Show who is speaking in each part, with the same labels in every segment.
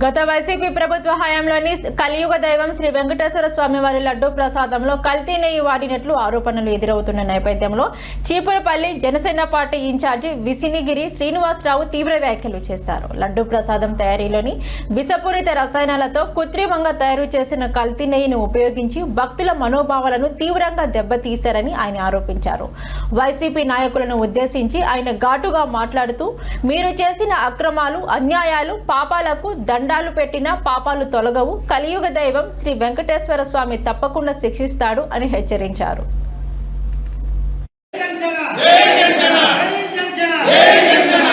Speaker 1: గత వైసీపీ ప్రభుత్వ హయాంలోని కలియుగ దైవం శ్రీ వెంకటేశ్వర స్వామి వారి లడ్డు ప్రసాదంలో కల్తీ నెయ్యి వాడినట్లు ఆరోపణలు ఎదురవుతున్న నేపథ్యంలో చీపురపల్లి జనసేన పార్టీ ఇన్ఛార్జి విసినిగిరి శ్రీనివాసరావు తీవ్ర వ్యాఖ్యలు చేశారు. లడ్డు ప్రసాదం తయారీలోని విషపూరిత రసాయనాలతో కృత్రిమంగా తయారు చేసిన కల్తీ నెయ్యిని ఉపయోగించి భక్తుల మనోభావాలను తీవ్రంగా దెబ్బతీశారని ఆయన ఆరోపించారు. వైసీపీ నాయకులను ఉద్దేశించి ఆయన ఘాటుగా మాట్లాడుతూ మీరు చేసిన అక్రమాలు అన్యాయాలు పాపాలకు దండాలు పెట్టిన పాపాలు తొలగవు. కలియుగ దైవం శ్రీ వెంకటేశ్వర స్వామి తప్పకుండా శిక్షిస్తాడు అని హెచ్చరించారు
Speaker 2: జనసేన జై జనసేన జై జనసేన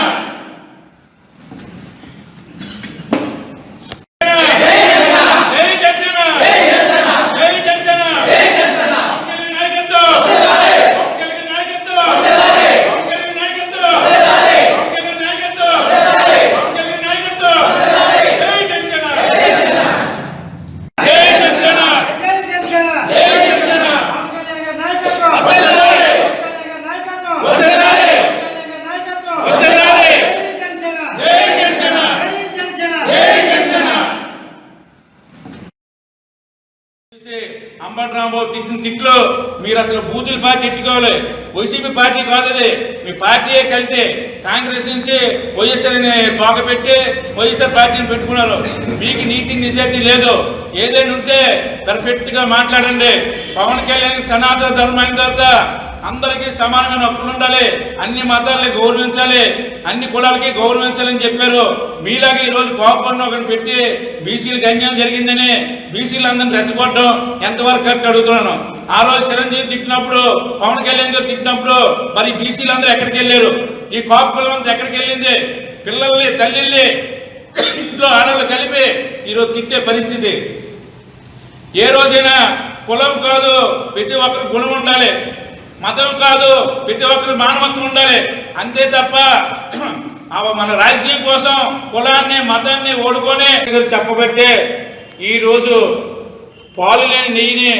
Speaker 3: జై జనసేన జై జనసేన పవన్ కళ్యాణ్ నాయకత్వం పవన్ కళ్యాణ్ నాయకత్వం పవన్ కళ్యాణ్ నాయకత్వం పవన్ కళ్యాణ్ నాయకత్వం పవన్ కళ్యాణ్ నాయకత్వం జై జనసేన జై జనసేన
Speaker 2: జై జనసేన
Speaker 3: జై జనసేన
Speaker 2: పవన్ కళ్యాణ్ గారి నాయకత్వం పవన్ కళ్యాణ్ గారి నాయకత్వం పవన్ కళ్యాణ్ గారి నాయకత్వం
Speaker 3: వదలాలి.
Speaker 2: జై జనసేన
Speaker 3: జై జనసేన
Speaker 2: జై జనసేన
Speaker 3: జై జనసేన అంబటి రాంబాబు తిట్టిన తిట్లు మీరు అసలు బూతుల పార్టీ తిట్టుకోవాలి వైసీపీ పార్టీ కాదు అది. మీ పార్టీయే కలితే కాంగ్రెస్ నుంచి వైఎస్ఆర్ తోక పెట్టి వైఎస్ఆర్ పార్టీని పెట్టుకున్నారు. మీకు నీతి నిజాయితీ లేదు. ఏదైనా ఉంటే పర్ఫెక్ట్గా మాట్లాడండి. పవన్ కళ్యాణ్ సనాతన ధర్మం తర్వాత అందరికీ సమానమైన హక్కులు ఉండాలి. అన్ని మతాలని గౌరవించాలి. అన్ని కులాలకి గౌరవించాలని చెప్పారు. మీలాగా ఈరోజు రోజు కోపన్న ఒకటి పెట్టి బీసీలకు అన్యాయం జరిగిందని బీసీలు అందరిని రెచ్చగొట్టడం ఎంతవరకు కరెక్ట్ అడుగుతున్నాను. ఆ రోజు చిరంజీవి తిట్టినప్పుడు పవన్ కళ్యాణ్ గారు తిట్టినప్పుడు మరి బీసీలు అందరూ ఎక్కడికి వెళ్ళారు? ఈ కోప కులం అంతా ఎక్కడికి వెళ్ళింది? పిల్లల్ని తల్లిల్ని ఇంట్లో ఆడవాళ్ళు కలిపి ఈరోజు తిట్టే పరిస్థితి. ఏ రోజైనా కులం కాదు ప్రతి ఒక్కరు గుణం ఉండాలి. మతం కాదు ప్రతి ఒక్కరు మానవత్వం ఉండాలి. అంతే తప్ప ఆ మన రాజకీయం కోసం కులాన్ని మతాన్ని ఓడుకొని చెప్పబట్టే ఈరోజు పాలు లేని నెయ్యిని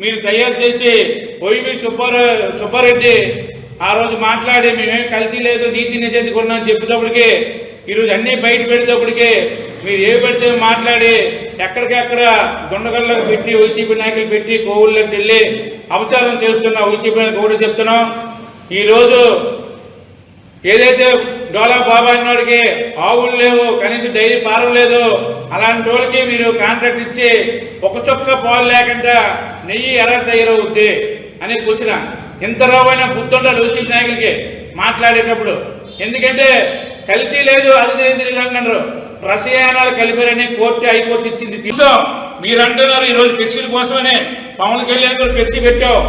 Speaker 3: మీరు తయారు చేసి వైవి సుబ్బార సుబ్బారెడ్డి ఆ రోజు మాట్లాడి మేమేం కల్తీ లేదు నీతి నిజాయితీ కొన్నాం చెప్పేటప్పటికి ఈరోజు అన్నీ బయట పెడేటప్పటికి మీరు ఏ పెడితే మాట్లాడి ఎక్కడికెక్కడ దొండగల్లకు పెట్టి వైసీపీ నాయకులు పెట్టి కోవుళ్ళకి వెళ్ళి అపచారం చేస్తున్న వైసీపీ నాయకులు కూడా చెప్తున్నాం. ఈరోజు ఏదైతే డోలా బాబా నాడికి ఆవులు లేవు కనీసం డైరీ పారం లేదు అలాంటి వాళ్ళకి మీరు కాంట్రాక్ట్ ఇచ్చి ఒక చొక్క పాలు లేకుండా నెయ్యి ఎలా తయారవుద్ది అనే కూర్చున్న ఇంత రావైన గుర్తుండాలి వైసీపీ నాయకులకి మాట్లాడేటప్పుడు. ఎందుకంటే కల్తీ లేదు అది తెలియదు తెలియదు అంటున్నారు. రసాయనాలు కలిపారని కోర్టు హైకోర్టు ఇచ్చింది. తీసాం మీరు అంటున్నారు ఈ రోజు ఫ్లెక్సీల కోసమనే. పవన్ కళ్యాణ్ గారు ఫ్లెక్సీ పెట్టావు